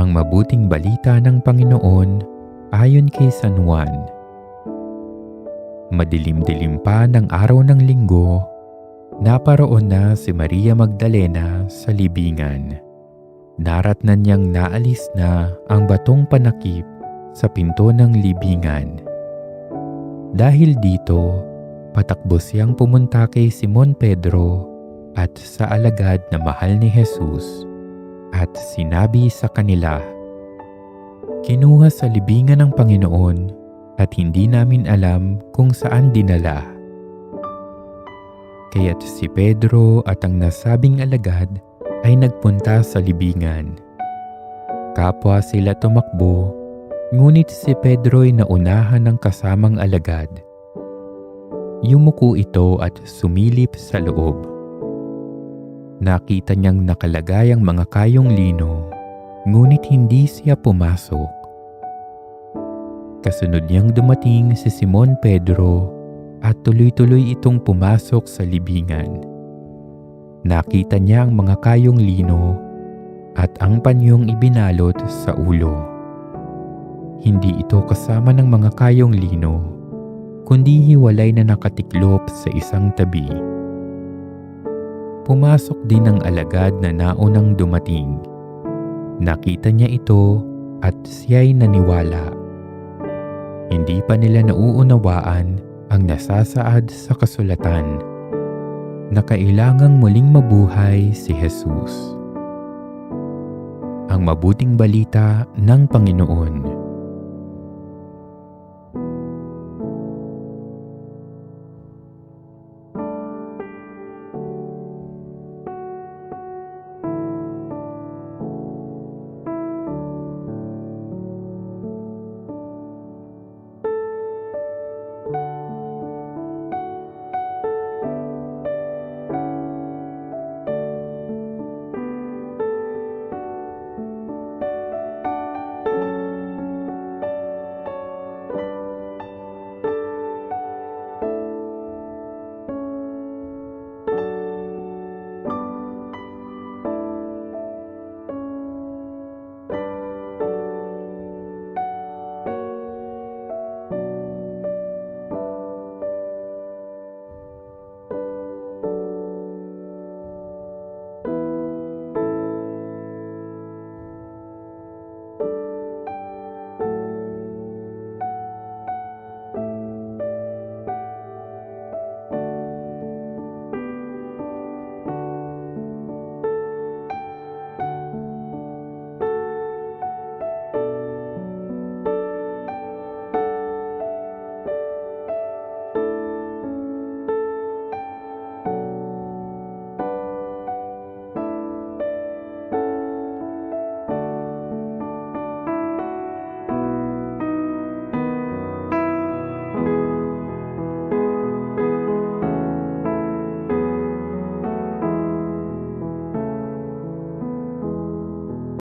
Ang mabuting balita ng Panginoon ayon kay San Juan. Madilim-dilim pa ng araw ng linggo, naparoon na si Maria Magdalena sa libingan. Naratnan niyang naalis na ang batong panakip sa pinto ng libingan. Dahil dito, patakbo siyang pumunta kay Simon Pedro at sa alagad na mahal ni Jesus at sinabi sa kanila, Kinuha sa libingan ng Panginoon at hindi namin alam kung saan dinala. Kaya't si Pedro at ang nasabing alagad ay nagpunta sa libingan. Kapwa sila tumakbo, ngunit si Pedro'y naunahan ng kasamang alagad. Yumuko ito at sumilip sa loob. Nakita niyang nakalagay ang mga kayong lino, ngunit hindi siya pumasok. Kasunod niyang dumating si Simon Pedro at tuloy-tuloy itong pumasok sa libingan. Nakita niya ang mga kayong lino at ang panyong ibinalot sa ulo. Hindi ito kasama ng mga kayong lino, kundi hiwalay na nakatiklop sa isang tabi. Pumasok din ang alagad na naunang dumating. Nakita niya ito at siya'y naniwala. Hindi pa nila nauunawaan ang nasasaad sa kasulatan na kailangang muling mabuhay si Jesus. Ang mabuting balita ng Panginoon.